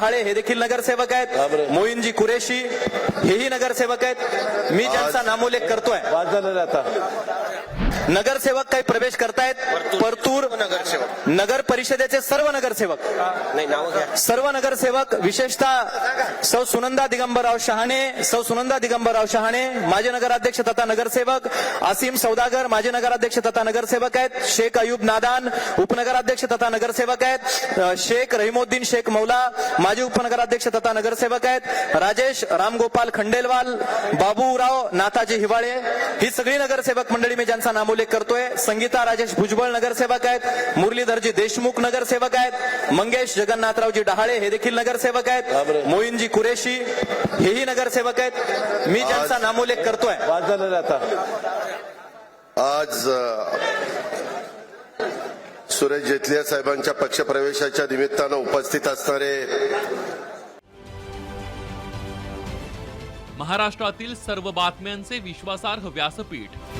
डहाळे हे देखील नगरसेवक आहेत. मोईनजी कुरेशी हेही नगरसेवक आहेत. मी ज्यांचा नामोल्लेख करतोय. आता. नगरसेवक काही प्रवेश करतायत? परतूर. नगरसेवक. नगर परिषदेचे सर्व नगरसेवक. नाही नाव घ्या. सर्व नगरसेवक विशेषतः सौ सुनंदा दिगंबरराव शहाणे सौ सुनंदा दिगंबरराव शहाणे माजी नगराध्यक्ष तथा नगरसेवक आसिम सौदागर माजी नगराध्यक्ष तथा नगरसेवक आहेत शेख अयूब नादान उपनगराध्यक्ष तथा नगरसेवक आहेत शेख रहिमोद्दीन शेख मौला माजी उपनगराध्यक्ष तथा नगरसेवक आहेत राजेश रामगोपाल खंडेलवाल बाबूराव नाथाजी हिवाळे ही सगळी नगरसेवक मंडळी मी ज्यांचा नामोल्लेख करतोय. संगीता राजेश भुजबळ नगरसेवक आहेत. मुरलीधरजी देशमुख नगरसेवक आहेत. मंगेश जगन्नाथरावजी डहाळे हे देखील नगरसेवक आहेत. मोईनजी कुरेशी हेही नगरसेवक आहेत. मी ज्यांचा नामोल्लेख करतोय. वाद झालेला आता. आज सुरेश जेतलिया साहेबांच्या पक्षप्रवेशाच्या निमित्तानं उपस्थित असणारे महाराष्ट्रातील सर्व बातम्यांचे विश्वासार्ह व्यासपीठ